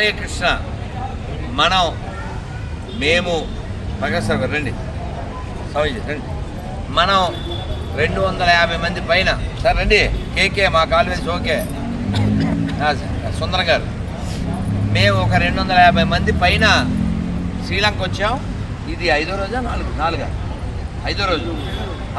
హరే కృష్ణ. మనం మేము ప్రకాశ్ గారు రండి. స్వామీజీ రండి. మనం రెండు వందల యాభై మంది పైన సార్ రండి. కేకే మా కాలేజ్ ఓకే సుందర సుందరం గారు. మేము ఒక రెండు వందల యాభై మంది పైన శ్రీలంక వచ్చాం. ఇది ఐదో రోజా నాలుగు? నాలుగా? ఐదో రోజు.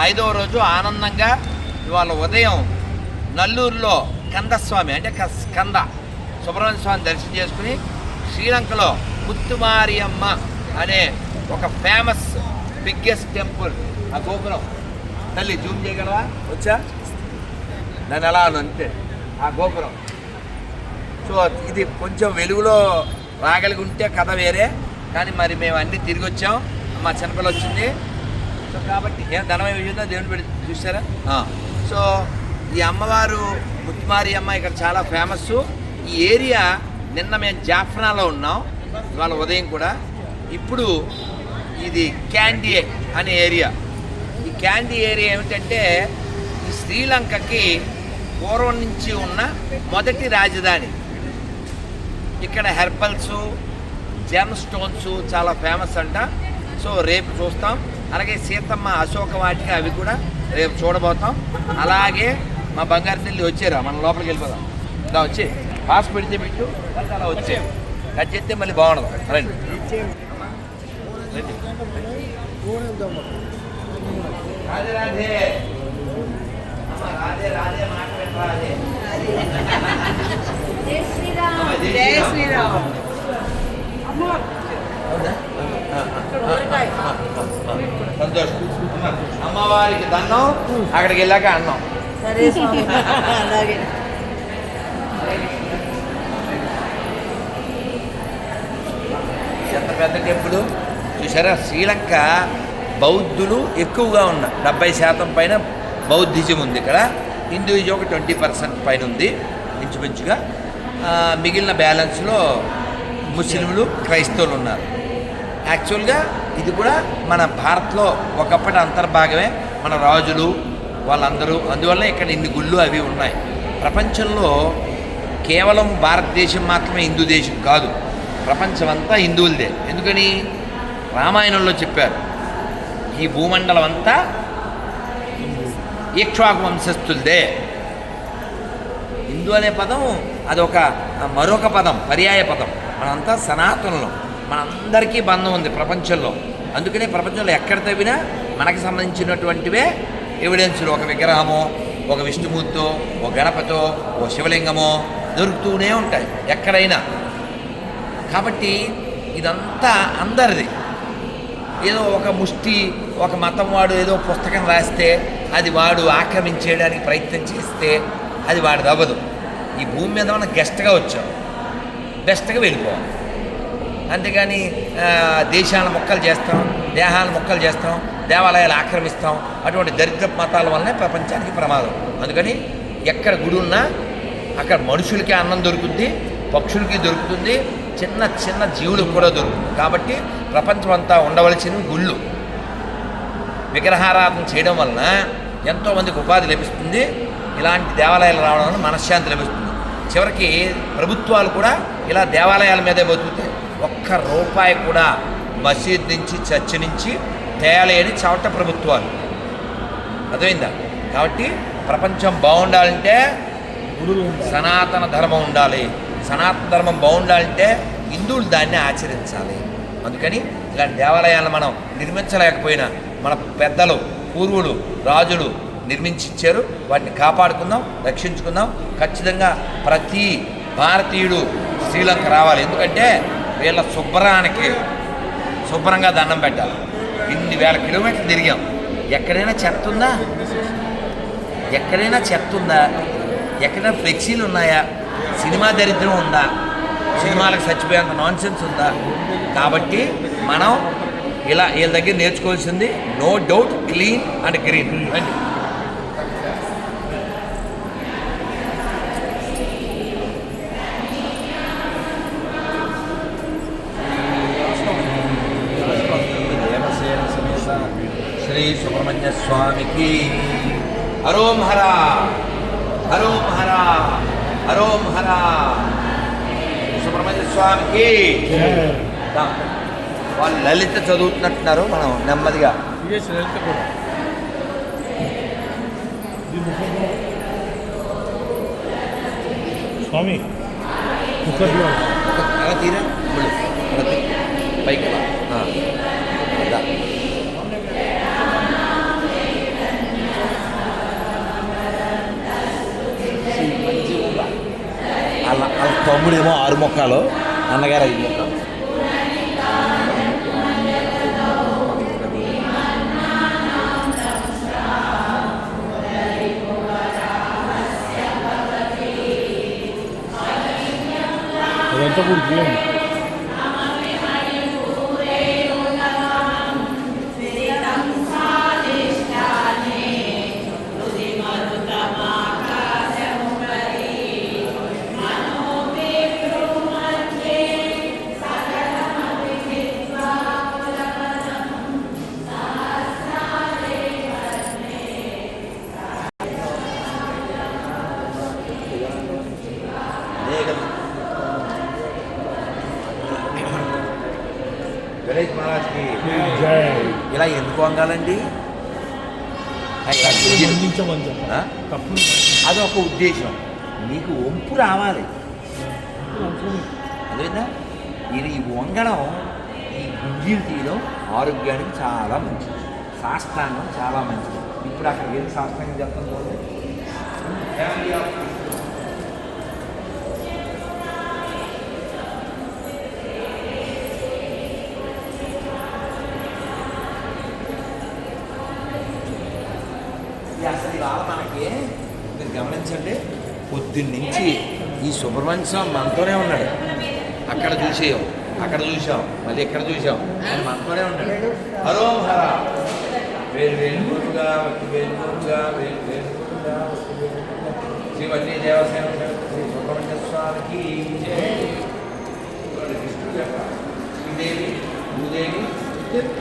ఐదో రోజు ఆనందంగా ఇవాళ ఉదయం నల్లూరులో కందస్వామి అంటే క- సుబ్రహ్మణ్య స్వామి దర్శనం చేసుకుని శ్రీలంకలో ముత్తుమారియమ్మ అనే ఒక ఫేమస్ బిగ్గెస్ట్ టెంపుల్ ఆ గోపురం. తల్లి జూమ్ చేయగలవా? వచ్చా? నన్ను ఎలా అంతే. ఆ గోపురం. సో ఇది కొంచెం వెలుగులో రాగలిగి ఉంటే కథ వేరే కానీ మరి మేము అన్నీ తిరిగి వచ్చాం. మా చిన్నపిల్ల వచ్చింది. సో కాబట్టి ఏం ధనమై విజయంతో దేవుని పెట్టి చూసారా. సో ఈ అమ్మవారు ముత్తుమారి అమ్మ ఇక్కడ చాలా ఫేమస్ ఈ ఏరియా నిన్న మేము జాఫ్నాలో ఉన్నాం ఇవాళ ఉదయం కూడా. ఇప్పుడు ఇది క్యాండీ అనే ఏరియా. ఈ క్యాండీ ఏరియా ఏమిటంటే ఈ శ్రీలంకకి పూర్వం నుంచి ఉన్న మొదటి రాజధాని. ఇక్కడ హెర్బల్స్ జెమ్ స్టోన్స్ చాలా ఫేమస్ అంట. సో రేపు చూస్తాం. అలాగే సీతమ్మ అశోక వాటిక అవి కూడా రేపు చూడబోతాం. అలాగే మా బంగారు తల్లి వచ్చారా మనం లోపలికి వెళ్ళిపోదాం. ఇలా వచ్చి పాస్ పెడితే పెట్టు అలా వచ్చే. కట్ చేస్తే మళ్ళీ బాగుండదు. రండి. రాధే రాధే. రాధే రాధే జై శ్రీరామ్. జై శ్రీరామ్. సంతోషం. అమ్మవారికి దండం అక్కడికి వెళ్ళాక అన్నం. సరే అలాగే ఎంత పెద్ద టెంపుల్ చూసారా శ్రీలంక బౌద్ధులు ఎక్కువగా ఉన్న డెబ్బై శాతం పైన బౌద్ధిజం ఉంది ఇక్కడ. హిందూయిజం ఒక ట్వంటీ పర్సెంట్ పైన ఉంది ఇంచుమించుగా. మిగిలిన బ్యాలెన్స్లో ముస్లింలు క్రైస్తవులు ఉన్నారు. యాక్చువల్గా ఇది కూడా మన భారత్లో ఒకప్పటి అంతర్భాగమే. మన రాజులు వాళ్ళందరూ. అందువల్ల ఇక్కడ ఇన్ని గుళ్ళు అవి ఉన్నాయి. ప్రపంచంలో కేవలం భారతదేశం మాత్రమే హిందూ దేశం కాదు. ప్రపంచం అంతా హిందువులదే. ఎందుకని? రామాయణంలో చెప్పారు. ఈ భూమండలం అంతా ఇక్ష్వాకు వంశస్థులదే. హిందూ అనే పదం అదొక మరొక పదం పర్యాయ పదం. మనంతా సనాతనులం. మనందరికీ బంధం ఉంది ప్రపంచంలో. అందుకనే ప్రపంచంలో ఎక్కడ తవ్వినా మనకి సంబంధించినటువంటివే ఎవిడెన్స్లు. ఒక విగ్రహమో ఒక విష్ణుమూర్తో ఒక గణపతో ఓ శివలింగమో దొరుకుతూనే ఉంటాయి. ఎక్కడైనా. కాబట్టి ఇదంతా అందరిది. ఏదో ఒక ముష్టి ఒక మతం వాడు ఏదో పుస్తకం రాస్తే అది వాడు ఆక్రమించేయడానికి ప్రయత్నం చేస్తే అది వాడిది అవ్వదు. ఈ భూమి మీద మనం గెస్ట్గా వచ్చాం. బెస్ట్గా వెళ్ళిపోవాలి. అంతేగాని దేశాల మొక్కలు చేస్తాం దేహాల మొక్కలు చేస్తాం దేవాలయాలు ఆక్రమిస్తాం అటువంటి దరిద్ర మతాల వల్లనే ప్రపంచానికి ప్రమాదం. అందుకని ఎక్కడ గుడి ఉన్నా అక్కడ మనుషులకి అన్నం దొరుకుతుంది పక్షులకి దొరుకుతుంది చిన్న చిన్న జీవులకు కూడా దొరుకుతుంది కాబట్టి ప్రపంచం అంతా ఉండవలసిన గుళ్ళు. విగ్రహారాధన చేయడం వలన ఎంతోమందికి ఉపాధి లభిస్తుంది. ఇలాంటి దేవాలయాలు రావడం వలన మనశ్శాంతి లభిస్తుంది. చివరికి ప్రభుత్వాలు కూడా ఇలా దేవాలయాల మీదే బతుకుతాయి. ఒక్క రూపాయి కూడా మసీద్ నుంచి చర్చి నుంచి తేలేని చవట ప్రభుత్వాలు. అర్థమైందా? కాబట్టి ప్రపంచం బాగుండాలంటే సనాతన ధర్మం ఉండాలి. సనాతన ధర్మం బాగుండాలంటే హిందువులు దాన్ని ఆచరించాలి. అందుకని ఇలాంటి దేవాలయాలను మనం నిర్మించలేకపోయినా మన పెద్దలు పూర్వులు రాజులు నిర్మించిచ్చారు. వాటిని కాపాడుకుందాం రక్షించుకుందాం. ఖచ్చితంగా ప్రతి భారతీయుడు శ్రీలంక రావాలి. ఎందుకంటే వీళ్ళ శుభ్రానికి శుభ్రంగా దండం పెట్టాలి. ఇన్ని వేల కిలోమీటర్లు తిరిగాం. ఎక్కడైనా చెత్త ఉందా? ఎక్కడైనా చెత్త ఉందా? ఎక్కడైనా ఫ్లెక్సీలు ఉన్నాయా? సినిమా దరిద్రం ఉందా? సినిమాలకు చచ్చిపోయేంత నాన్ సెన్స్ ఉందా? కాబట్టి మనం ఇలా వీళ్ళ దగ్గర నేర్చుకోవాల్సింది no doubt clean and green రండి. శ్రీ సుబ్రహ్మణ్య స్వామికి. హరో మహారా హరో మహారా హరోం హర సుబ్రహ్మణ్య స్వామికి. వాళ్ళు లలిత చదువుతున్నట్టున్నారు మనం నెమ్మదిగా. స్వామి కుక్కర్లో అలా తీరా. పైకి తమ్ముడేమో ఆరు మొక్కలు అన్నగారు ఐదు మొక్కలు. అదంతా కూడా తప్పులు అదొక ఉద్దేశం. నీకు వంపు రావాలి. అదేనా ఇది ఈ వంగడం ఈ గుంజీలు తీయడం ఆరోగ్యానికి చాలా మంచిది. సాష్టాంగం చాలా మంచిది. ఇప్పుడు అక్కడ ఏం సాష్టాంగం చెప్తాం చూడండి ఇది అసలు ఇవాళ మనకి మీరు గమనించండి పొద్దున్నుంచి ఈ సుబ్రహ్మణ్య స్వామి మనతోనే ఉన్నాడు. అక్కడ చూసేయం అక్కడ చూసాం మళ్ళీ ఇక్కడ చూసాం ఆయన మనతోనే ఉన్నాడు. హరో హర వేరు వేరు గురుగా వట్టి వేరు గురుగా. శ్రీవల్లి దేవసేన శ్రీ సుబ్రహ్మణ్య స్వామికి శ్రీదేవి భూదేవి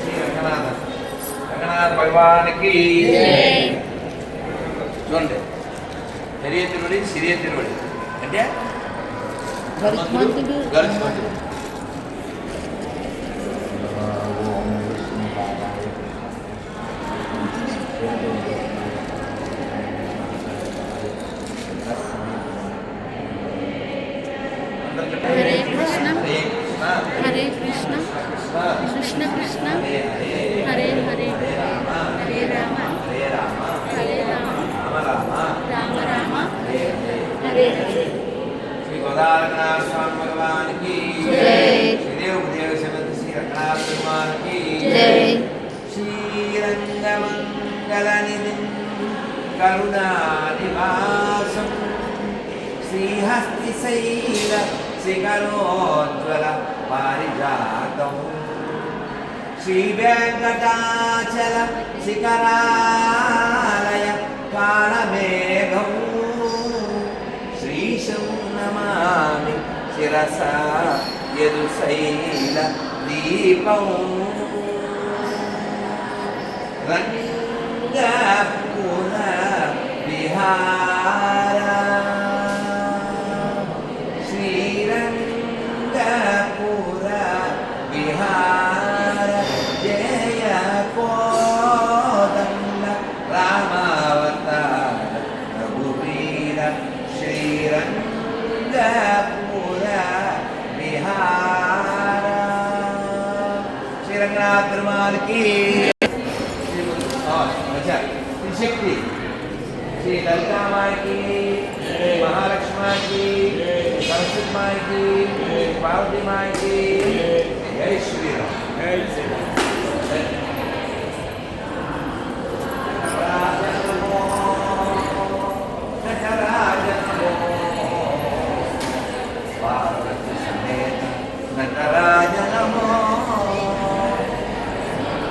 శ్రీ రంగనాథ. రంగనాథ భగవానికి చూడండి. ಬೆರಿಯ ತಿರುವಳಿ ಸಿರಿಯ ತಿರುವಳಿ ಅಡ್ಡಾಯ ನಾನು ರಜಮಾನ శ్రీ గోదావరనాథ స్వామి భగవానికి. శ్రీదేవ దేవ సమేత శ్రీ రంగనాథ భగవానికి శ్రీరంగమంగళ కరుణానివాసం శ్రీహస్తిశైల శిఖరోజ్వల పారిజాతం. శ్రీ వెంకటాచల శిఖరాలయ కాళమేఘం శ్రీశం నమామి శిరస యదుశైల దీపం రంగపుర भगवान की। और श्री ललिता माई की महालक्ष्मा की सरस्वती माई की पार्वती माई की। जय श्री राम जय श्री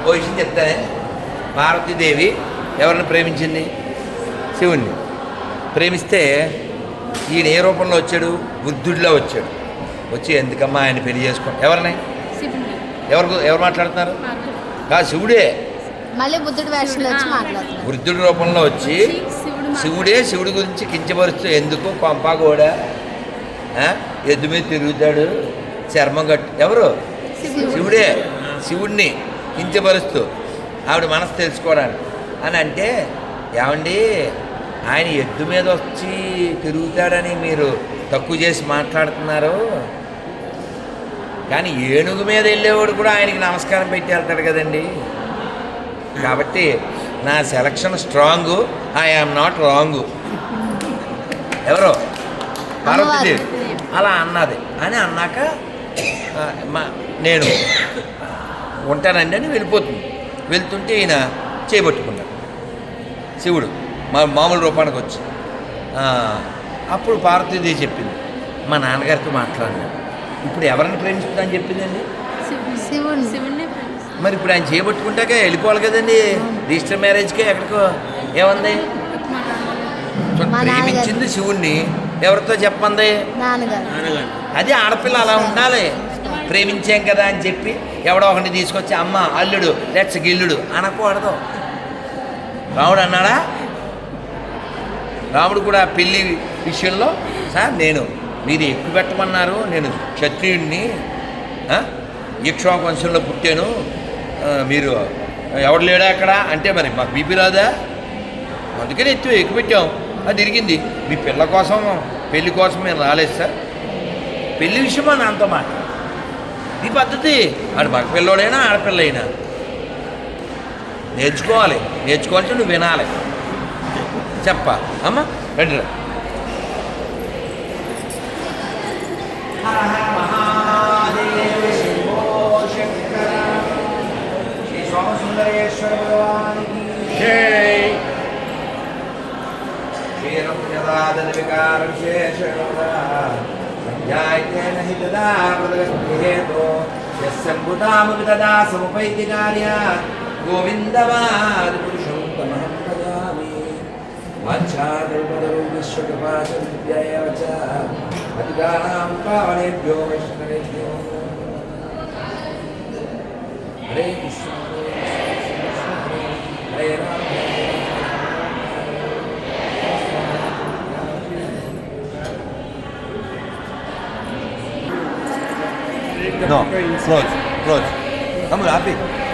ఓ విషయం చెప్తానే పార్వతీదేవి ఎవరిని ప్రేమించింది? శివుణ్ణి. ప్రేమిస్తే ఈయన ఏ రూపంలో వచ్చాడు? వృద్ధుడిలో వచ్చాడు. వచ్చి ఎందుకమ్మా ఆయన పెళ్ళి చేసుకో ఎవరిని? ఎవరు ఎవరు మాట్లాడుతున్నారు? కాదు శివుడే. మళ్ళీ బుద్ధుడి వేషంలో వచ్చి మాట్లాడుతున్నారు. వృద్ధుడి రూపంలో వచ్చి శివుడు శివుడే శివుడి గురించి కించపరుస్తూ ఎందుకు కొంప కూడా? ఎద్దు మీద తిరుగుతాడు చర్మం కట్టు ఎవరు? శివుడే. శివుడిని కించపరుస్తూ ఆవిడ మనసు తెలుసుకోవడానికి. అని అంటే ఏమండి ఆయన ఎద్దు మీద వచ్చి తిరుగుతాడని మీరు తక్కువ చేసి మాట్లాడుతున్నారు. కానీ ఏనుగు మీద వెళ్ళేవాడు కూడా ఆయనకి నమస్కారం పెట్టి వెళ్తాడు కదండి. కాబట్టి నా selection strong I am not wrong ఎవరో? పార్వతీదేవి. అలా అన్నది. అని అన్నాక నేను. ఉంటానండి అని వెళ్ళిపోతుంది. వెళ్తుంటే ఈయన చేయబట్టుకున్నాడు శివుడు మా మామూలు రూపానికి వచ్చి. అప్పుడు పార్వతీదేవి చెప్పింది మా నాన్నగారితో మాట్లాడినాను ఇప్పుడు ఎవరిని ప్రేమిస్తుందని చెప్పిందండి? శివుడినే ప్రేమిస్తాం. మరి ఇప్పుడు ఆయన చేయబట్టుకుంటాక వెళ్ళిపోవాలి కదండి. రిజిస్టర్ మ్యారేజ్కే ఎక్కడికో ఏముంది? ప్రేమించింది శివుణ్ణి. ఎవరితో చెప్పంది? అది ఆడపిల్ల అలా ఉండాలి. ప్రేమించాం కదా అని చెప్పి ఎవడో ఒకటి తీసుకొచ్చి అమ్మ అల్లుడు లెట్స్ గిల్లుడు అనకూడదు. రాముడు అన్నాడా? రాముడు కూడా పెళ్ళి విషయంలో సార్ నేను మీరు ఎక్కువ పెట్టమన్నారు నేను క్షత్రియుడిని ఆ? వంశంలో పుట్టాను మీరు ఎవడు లేడా అక్కడ? అంటే మరి మాకు బీపీ రాదా? అందుకని ఎత్తు ఎక్కువ పెట్టాం. అది తిరిగింది మీ పిల్ల కోసం పెళ్ళి కోసం మేము రాలేదు సార్. పెళ్ళి విషయమా అంత మాట? ఈ పద్ధతి. ఆడు మగపిల్లోడైనా ఆడపిల్ల అయినా నేర్చుకోవాలి. నేర్చుకోవాలంటే నువ్వు వినాలి. చెప్ప. అమ్మ రెడ్డి సుందరేశ్వర భగవానికి జై. క్షీరం యదాదలి వికారం శేష सञ्जायतेन हि तदा मृदगस्पृहेतो यस्सम्भुतामपि तदा समुपैति कार्यात् गोविन्दमादिपुरुषं तमहं भजामि वाञ्छाकल्पतरुविश्वकृपाचन्द्य एव च अधिकानां पावनेभ्यो वैष्णवेभ्यो हरे Krishna No, Look! I'm happy.